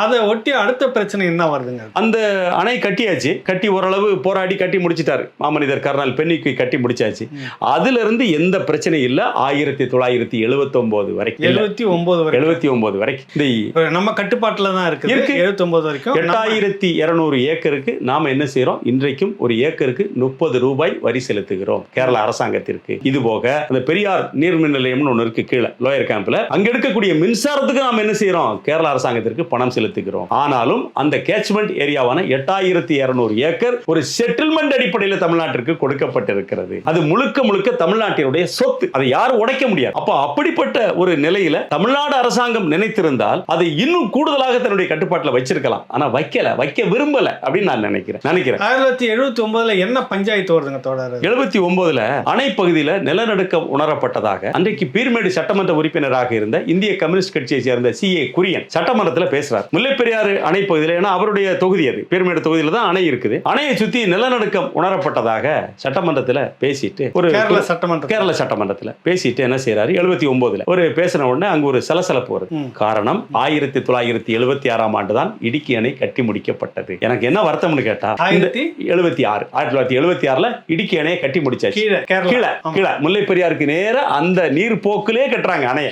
அதை ஒட்டி அடுத்த பிரச்சனை என்ன வருதுங்க? அந்த அணை கட்டியாச்சு. கட்டி ஓரளவு போராடி கட்டி முடிச்சிட்டாரு. மாமனிதர் கர்னல் பென்னிக்கு கட்டி முடிச்சாச்சு. அதுல இருந்து எந்த பிரச்சனையும் இல்ல. ஆயிரத்தி தொள்ளாயிரத்தி எழுபத்தி ஒன்பது வரைக்கும் எழுபத்தி ஒன்பது வரைக்கும். எழுபத்தி ஒன்பது வரைக்கும். இந்த நம்ம கட்டுப்பாட்டுல தான் இருக்குது. இருக்கு. எழுபத்தி ஒன்பது வரைக்கும் எட்டாயிரத்தி இருநூறு ஏக்கருக்கு நாம என்ன செய்றோம்? இன்றைக்கும் ஒரு ஏக்கருக்கு முப்பது ரூபாய் வரி செலுத்துகிறோம். கேரள அரசாங்கத்திற்கு. இது போக அந்த பெரியார் நீர்மின் நிலையம்னு ஒன்று இருக்கு கீழே லோயர் கேம்ப்ல. அங்க எடுக்கக்கூடிய மின்சாரத்துக்கு நாம என்ன செய்றோம்? கேரள அரசாங்கத்திற்கு பணம் செலுத்துகிறோம். ஆனாலும் அந்த கேட்ச்மெண்ட் ஏரியாவான எட்டாயிரத்தி இருநூறு ஏக்கர் ஒரு செட்டில்மெண்ட் அடிப்படையில் தமிழ்நாட்டிற்கு கொடுக்கப்பட்டிருக்கிறது. அது முழுக்க முழுக்க தமிழ்நாட்டினுடைய சொத்து. அதை யாரும் உடைக்க முடியாது. அப்ப அப்படிப்பட்ட ஒரு நிலையில தமிழ்நாடு அரசாங்கம் நினைத்திருந்தால் அதை இன்னும் கூடுதலாக தன்னுடைய கட்டுப்பாட்டில் வச்சிருக்கலாம். ஆனா வைக்கல. வைக்க விரும்பல அப்படின்னு நான் நினைக்கிறேன். நினைக்கிறேன். ஆயிரத்தி தொள்ளாயிரத்தி எழுபத்தி ஒன்பதுல என்ன பஞ்சாயத்து வருதுங்க தொடர் எழுபத்தி ஒன்பதுல அணை பகுதியில நிலநடுக்கம் உணரப்பட்டதாக அன்றைக்கு பீர்மேடு சட்டமன்ற உறுப்பினராக இருந்த இந்திய கம்யூனிஸ்ட் கட்சியை சேர்ந்த சி ஏ குரியன் சட்டமன்றத்துல பேசுறார். முல்லைப்பெரியாறு அணை பகுதியில ஏன்னா அவருடைய தொகுதி அது பீர்மேடு தொகுதியில தான் அணை இருக்குது. அணையை சுத்தி நிலநடுக்கம் உணரப்பட்டதாக சட்டமன்றத்துல பேசிட்டு ஒரு கேரள சட்டமன்ற கேரள சட்டமன்றத்துல பேசிட்டு என்ன செய்யறாரு எழுபத்தி ஒன்பதுல ஒரு பேசின உடனே அங்க ஒரு சலசலப்பு வருது. காரணம் ஆயிரத்தி தொள்ளாயிரத்தி எழுபத்தி ஆறாம் ஆண்டு தான் இடுக்கி அணை கட்டி முடிக்கப்பட்டது. எனக்கு என்ன வருத்தம்னு கேட்டா ஆயிரத்தி? எழுபத்தி ஆறு ஆயிரத்தி தொள்ளாயிரத்தி எழுபத்தி ஆறுல இடுக்கி அணையை கட்டி முடிச்சாச்சு. கீழே கீழே முல்லை பெரியாருக்கு நேர அந்த நீர் போக்கிலே கட்டுறாங்க அணையை.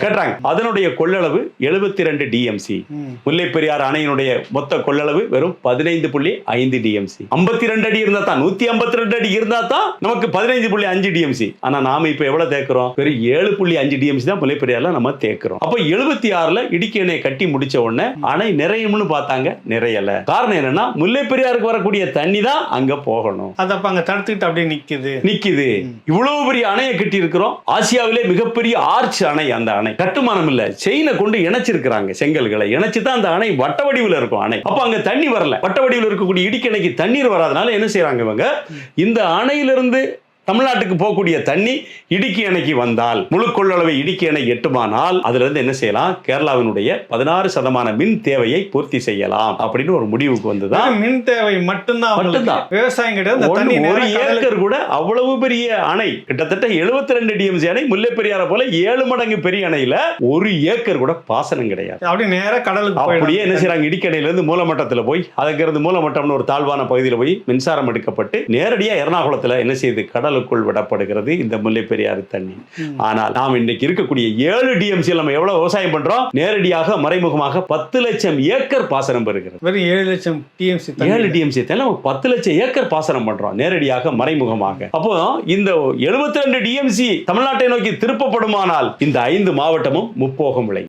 கட்டுறாங்க. அதனுடைய கொள்ளளவு எழுபத்தி ரெண்டு டிஎம்சி. முல்லை பெரியாறு அணையினுடைய மொத்த கொள்ளளவு வெறும் பதினைந்து புள்ளி ஐந்து டிஎம்சி ஐம்பத்தி ரெண்டு அடி இருந்தா தான் நூத்தி ஐம்பத்தி ரெண்டு அடி இருந்தா தான் நமக்கு பதினைந்து புள்ளி அஞ்சு டிஎம்சி ஆனா நாம இப்ப எவ்வளவு தேக்கிறோம் வெறும் ஏழு புள்ளி அஞ்சு டிஎம்சி தான் முல்லை பெரியாறுல நம்ம தேக்கிறோம் அப்ப எழுபத்தி ஆறுல இடுக்கி அணையை கட்டி முடிச்ச உடனே அணை நிறையும்னு பார்த்தாங்க நிறையல. காரணம் என்னன்னா முல்லை பெரியாருக்கு வரக்கூடிய தண்ணி தான் அங்க போகணும். அது அப்ப அங்க தடுத்துக்கிட்டு அப்படியே நிக்குது. நிக்குது. இவ்வளவு பெரிய அணையை கட்டி இருக்கிறோம் ஆசியாவிலே மிகப்பெரிய ஆர்ச் அணை அந்த அணை. கட்டுமானம் இல்ல. செயினை கொண்டு இணைச்சிருக்கிறாங்க செங்கல்களை. இணைச்சு தான் அந்த அணை வட்ட வடிவில் இருக்கும் அணை. அப்ப அங்க தண்ணி வரல. வட்ட வடிவில் இருக்கக்கூடிய இடிக்கணைக்கு தண்ணீர் வராதனால என்ன செய்றாங்க இவங்க? இந்த அணையிலிருந்து தமிழ்நாட்டுக்கு போகக்கூடிய தண்ணி இடுக்கி அணைக்கு வந்தால் முழு கொள்ளளவை இடுக்கி அணை எட்டுமானால் அதுல இருந்து என்ன செய்யலாம்? கேரளாவினுடைய பதினாறு சதமான மின் தேவையை பூர்த்தி செய்யலாம் அப்படின்னு ஒரு முடிவுக்கு வந்துதான் மின் தேவை மட்டும்தான். மட்டும்தான். விவசாயம் கிடையாது ஒரு ஏக்கர் கூட அவ்வளவு பெரிய அணை கிட்டத்தட்ட 72 ரெண்டு டிஎம்சி அணை முல்லை பெரியார போல ஏழு மடங்கு பெரிய அணையில ஒரு ஏக்கர் கூட பாசனம் கிடையாது. அப்படியே நேரா கடலுக்கு அப்படியே என்ன போயிடும் செய்றாங்க இடிக்கடையில இருந்து மூலமட்டத்துல போய் அதுக்கு இருந்து மூலமட்டம்னு ஒரு தாழ்வான பகுதியில் போய் மின்சாரம் எடுக்கப்பட்டு நேரடியா எர்ணாகுளத்துல என்ன செய்யுது? கடலுக்குள் விடப்படுகிறது. இந்த முல்லை பெரியாறு தண்ணி. ஆனால் நாம் இன்னைக்கு இருக்கக்கூடிய ஏழு டிஎம்சி நம்ம எவ்வளவு விவசாயம் பண்றோம்? நேரடியாக மறைமுகமாக பத்து லட்சம் ஏக்கர் பாசனம் பெறுகிறது. வெறும் ஏழு லட்சம் டிஎம்சி ஏழு டிஎம்சி நம்ம பத்து லட்சம் ஏக்கர் பாசனம் பண்றோம். நேரடியாக மறைமுகமாக. அப்போ இந்த 72 ரெண்டு டிஎம்சி தமிழ்நாட்டை நோக்கி திருப்பப்படுமானால் இந்த ஐந்து மாவட்டமும் முப்போகம் விளை.